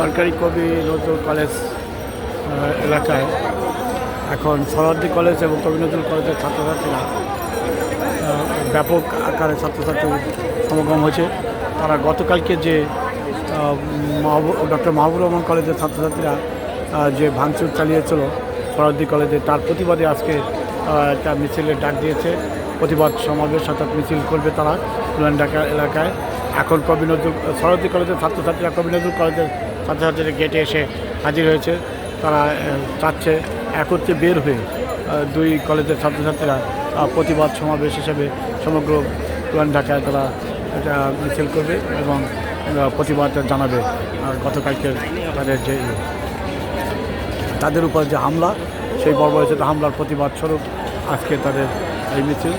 সরকারি কবি নজরুল কলেজ এলাকায়। এখন সরদ্দি কলেজ এবং কবি নজরুল কলেজের ছাত্রছাত্রীরা ব্যাপক আকারে ছাত্রছাত্রী সমাগম হয়েছে। তারা গতকালকে যে ডক্টর মাহবুর রহমান কলেজের ছাত্রছাত্রীরা যে ভাঙচুর চালিয়েছিল সরদ্দি কলেজে, তার প্রতিবাদে আজকে একটা মিছিলের ডাক দিয়েছে। প্রতিবাদ সমাবেশ অর্থাৎ মিছিল করবে তারা ঢাকা এলাকায়। এখন কবি নজরুল সরস্বতী কলেজের ছাত্রছাত্রীরা কবি নজরুল কলেজের ছাত্রছাত্রীরা গেটে এসে হাজির হয়েছে তারা চাচ্ছে একত্রে বের হয়ে দুই কলেজের ছাত্রছাত্রীরা প্রতিবাদ সমাবেশ হিসেবে সমগ্র পুরান ঢাকায় তারা এটা মিছিল করবে এবং প্রতিবাদ জানাবে, আর গতকালকের তাদের যে ইয়ে। তাদের উপর যে হামলা, সেই বর্বরচিত হামলার প্রতিবাদ স্বরূপ আজকে তাদের এই মিছিল